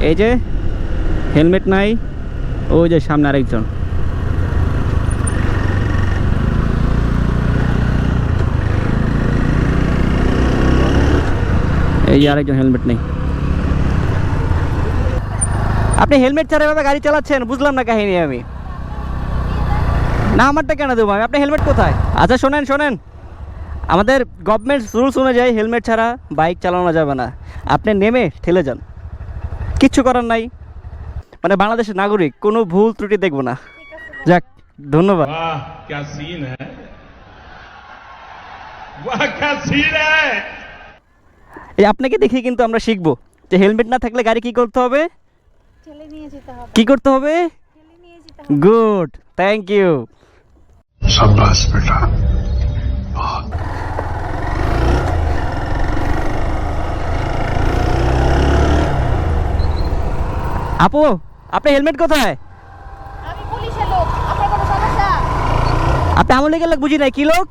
এই যে হেলমেট নাই ওই যে সামনে আরেকজন। এই যে আরেকজন হেলমেট নেই। আপনি হেলমেট ছাড়া এভাবে গাড়ি চালাচ্ছেন? বুঝলাম না কাহিনী আমি। না, আমারটা কেন দেবো আমি? আপনি হেলমেট কোথায়? আচ্ছা শোনেন শোনেন। আমাদের গভর্নমেন্ট রুলস অনুযায়ী হেলমেট ছাড়া বাইক চালানো যাবে না। আপনি নেমে ঠেলে যান। কিচ্ছু করার নাই। মানে বাংলাদেশের নাগরিক কোনো ভুল ত্রুটি দেখব না। যাক ধন্যবাদ। এই আপনাকে দেখে কিন্তু আমরা শিখব যে হেলমেট না থাকলে গাড়ি কি করতে হবে? কি করতে হবে? Good thank you. বেটা। আপু আপনি হেলমেট কোথায়? আমি পুলিশের লোক আপনার কোনো সমস্যা? আপনি আমলে গেলে বুঝি নাই কি লোক?